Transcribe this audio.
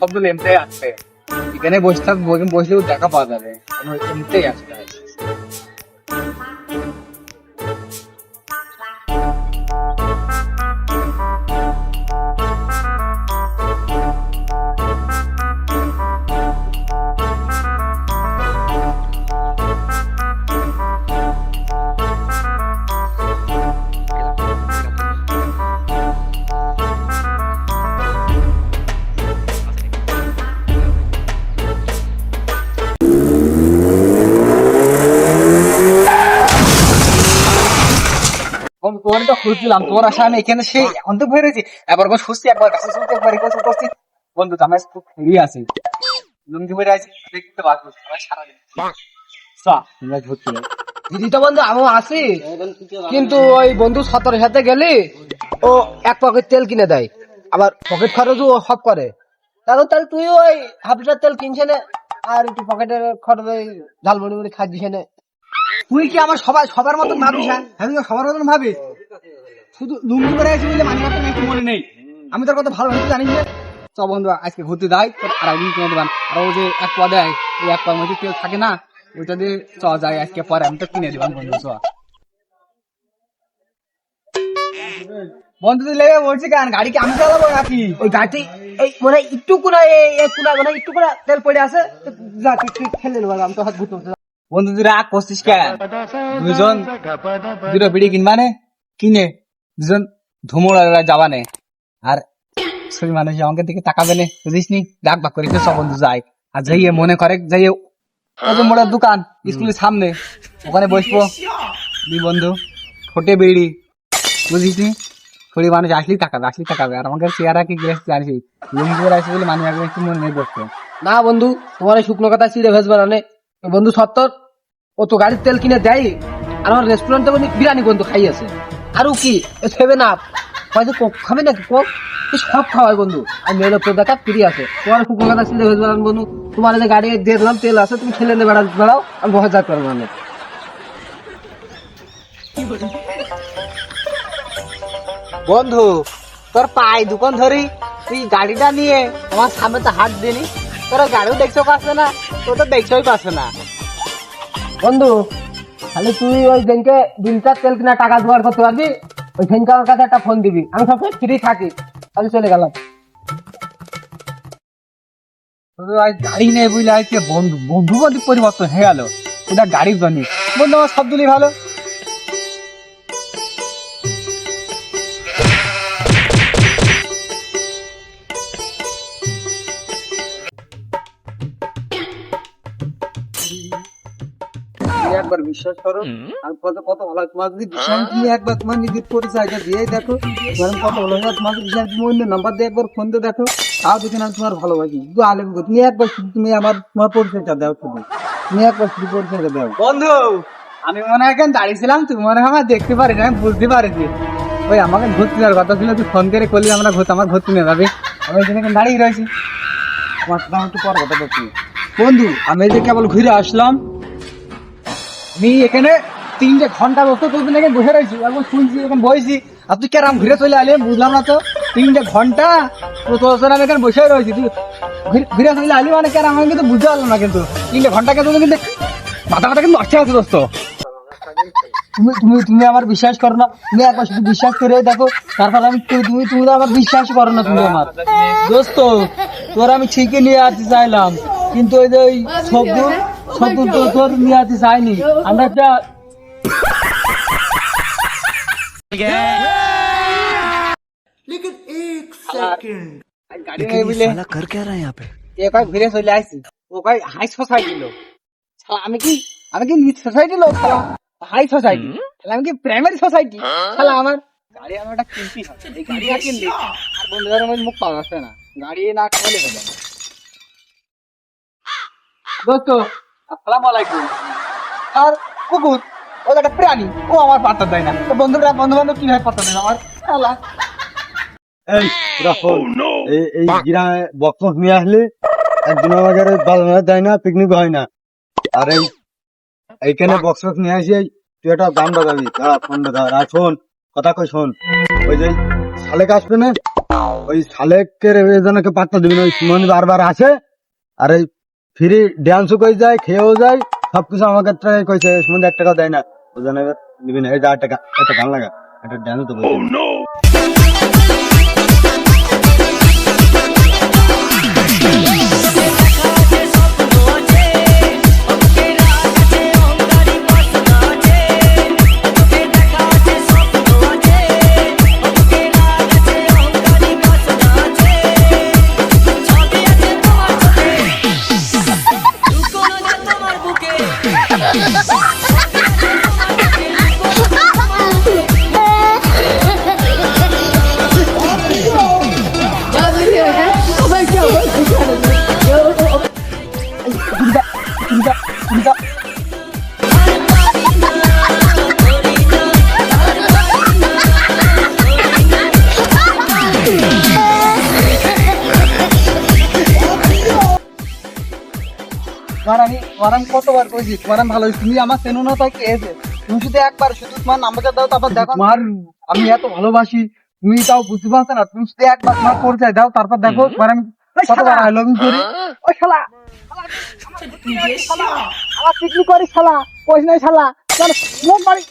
শব্দ এমটাই আসবে এখানে বসে থাক বসলেও দেখা পাওয়া যাবে। এমটাই আসবে তো তোমার আশা আমি এখানে সেই এখন তো রয়েছি। একবার একবার কাছে শুনতে একবার করছি বন্ধু, তো আমার খুব লুঙ্গি পরে আছি, দেখতে সারাদিন দিদি তো বন্ধু আসি কিন্তু ওই বন্ধু সতরের সাথে গেলি ও এক পকেট তেল কিনে দেয়। আবার পকেট খরচও ও সব করে। তাহলে তাহলে তুই ওই হাফ লিটার তেল কিনছে না, আর একটু পকেটের খরচ ওই ঝালমুড়ি মুড়ি খাচ্ছিস না। তুই কি আমার সবাই, সবার মতন ভাবিস হ্যাঁ? আমি সবার মতন ভাবি শুধু লুঙ্গি পরে আছি বলে মানি মনে নেই। আমি তোর কথা ভালো ভাবে জানিস না চ বন্ধু আজকে ঘুরতে আর কিনে আর ও যে এক পা দেয়, ওই এক মধ্যে তেল থাকে না, ওইটা দিয়ে চ যাই আজকে পরে, আমি তো কিনে বন্ধু চ লেগে বলছি কেন? গাড়ি কি আমি চালাবো নাকি? ওই গাড়ি এই মানে একটু কোনা মানে একটু কোনা তেল পড়ে আছে। যা, তুই খেলে নেব আমি তো হাত ঘুরতে করছিস কেন? দুজন, দুটো বিড়ি কিনবা নে? কিনে। দুজন ধুমুর যাবা নে। আর সেই মানুষ আমাকে দিকে তাকাবে নে। বুঝিস নি? ডাক বাক করে সব বন্ধু যায়। আর যাইয়ে মনে করে, যাইয়ে মোড়ার দোকান, স্কুলের সামনে। ওখানে বসবো। দুই বন্ধু? ঠোঁটে বেড়ি। বুঝিস নি? মানুষ আসলেই তাকাবে আসলেই তাকাবে। আর আমাকে চেয়ারা কি গেছে জানিস লুঙ্গি করে আসবে বলে মানুষ একবার একটু মনে বসতো। না বন্ধু, তোমার এই শুকনো কথা চিড়ে ভেজবে না বন্ধু সত্তর, ও তো গাড়ির তেল কিনে দেয় আর আমার রেস্টুরেন্টে বিরিয়ানি বন্ধু খাইয়েছে। আরও কি? সেভেন আপ হয়তো কোক খাবে নাকি কোক? সব খাওয়াই বন্ধু। আর মেয়ের তো দেখা ফ্রি আছে তোমার শুকনো কথা চিড়ে ভেজবে না বন্ধু। তোমার যে গাড়ি দিয়ে দিলাম, তেল আছে, তুমি ছেলে নিয়ে বেড়া বেড়াও আমি বসে যাতে পারব না বন্ধু, তোর পায়ে দোকান ধরি, তুই গাড়িটা নিয়ে আমার সামনে তো হাত দিনি তোর গাড়িও দেখছ পাচ্ছে না, তোর তো দেখতেই পাচ্ছে না। বন্ধু খালি তুই ওই দিনকে দিনটা তেল কিনা টাকা জোগাড় করতে পারবি, ওই ব্যাংকে আমার কাছে একটা ফোন দিবি। আমি সব ফ্রি থাকি, আমি চলে গেলাম। আজ গাড়ি নেই বুঝলে আজকে বন্ধু বন্ধু বান্ধব পরিবর্তন হয়ে গেল। এটা গাড়ির জন্য। বন্ধু, আমার সব ভালো। তুমি একবার বিশ্বাস করো আর কত কত ভালো তোমার যদি বিশ্বাস দিয়ে একবার তোমার নিজের পরিচয়টা দিয়ে দেখো তোমার কত ভালো হয় তোমার বিশ্বাস তুমি অন্য নাম্বার দিয়ে একবার ফোন দিয়ে দেখো তাও দেখে না তোমার ভালোবাসি। শুধু আলেম তুমি একবার শুধু তুমি আমার তোমার পরিচয়টা দাও শুধু। তুমি একবার শুধু পরিচয়টা দাও। বন্ধু আমি মনে হয় এখানে দাঁড়িয়েছিলাম তুমি মনে হয় আমার দেখতে পারি না আমি বুঝতে পারিনি। ওই আমাকে ঘুরতে যাওয়ার কথা ছিল তুই ফোন করে করলি আমরা ঘুরতে আমার ঘুরতে নিয়ে যাবে আমি এখানে এখানে দাঁড়িয়ে রয়েছি। তোমার সাথে আমার একটু পর কথা বলছি। বন্ধু আমি যে কেবল ঘুরে আসলাম আমি এখানে তিনটে ঘণ্টা বসে তোর এখানে বসে রয়েছি। এখন শুনছি, এখন বসেছি আর তুই কেরাম ঘুরে চলে আলে, বুঝলাম না তো। তিনটে ঘণ্টা তোর সাথে আমি এখানে বসে রয়েছি। তুই ঘুরে- চলে আলি মানে কেরাম আমি কিন্তু বুঝতে পারলাম না কিন্তু। তিনটে ঘণ্টা কিন্তু কিন্তু মাথা মাথা কিন্তু নষ্ট আছে দোস্ত। তুমি তুমি তুমি আমার বিশ্বাস করো না। তুমি একবার শুধু বিশ্বাস করে দেখো। তারপর আমি তুমি তুমি তো আমার বিশ্বাস করো না তুমি আমার। দোস্ত, তোর আমি ঠিকই নিয়ে আসতে চাইলাম। কিন্তু ওই যে ওই সবদুর সবদুর তো তোর নিয়ে আসতে চাইনি আমরা একটা साला कर क्या रहा है यहाँ पे এ কয় ঘুরে চলে আসছি ও কয় হাই সোসাইটি লোক শালা আমি কি আমি কি নিচ সোসাইটি লোক শালা হাই সোসাইটি শালা আমি কি প্রাইমারি সোসাইটি শালা আমার গাড়ি আমার একটা কিনতেই হবে এই গাড়ি না কিনলে আর বন্ধুদের মধ্যে মুখ পাওয়া যাচ্ছে না গাড়ি না খাওয়ালে হবে না দোস্ত আসসালামু আলাইকুম আর কুকুর ও একটা প্রাণী ও আমার পাত্তা দেয় না। তো বন্ধুরা বন্ধু বান্ধব কীভাবে পাত্তা দেয় আমার? শালা এই এই এই গ্রামে বক্স নিয়ে আসলে একদিন আমাদের বাজানো দেয় না পিকনিক হয় না। আর এই এইখানে বক্স নিয়ে আসি তুই একটা গান বাজাবি। দাঁড়া ফোন আর শোন কথা কই শোন। ওই যে শালেক আসবে না? ওই শালেকের এজনকে পাত্তা দিবি না ওই সুমন বারবার আসে। আর এই ফ্রি ড্যান্সও করে যায়, খেয়েও যায়, সবকিছু আমাকে ট্রাই কইছে সুমন এক টাকা দেয় না। ওই জন্য এবার দিবি না, এই যা টাকা একটা গান লাগা, একটা ড্যান্স তো Ah! তোমার আমি তোমার কতবার কইছি তোমার আমি ভালো তুমি আমার চেনো না তাই কে এসে তুমি শুধু একবার শুধু তোমার নাম্বারটা দাও তারপর দেখো তোমার আমি এত ভালোবাসি তুমি তাও বুঝতে পারছ না তুমি শুধু একবার তোমার পরিচয় দাও তারপর দেখো তোমার আমি কতবার আই লাভ ইউ করি ওই শালা আমার পিকনিক করি শালা কইস নাই শালা চল মুখ বাড়ি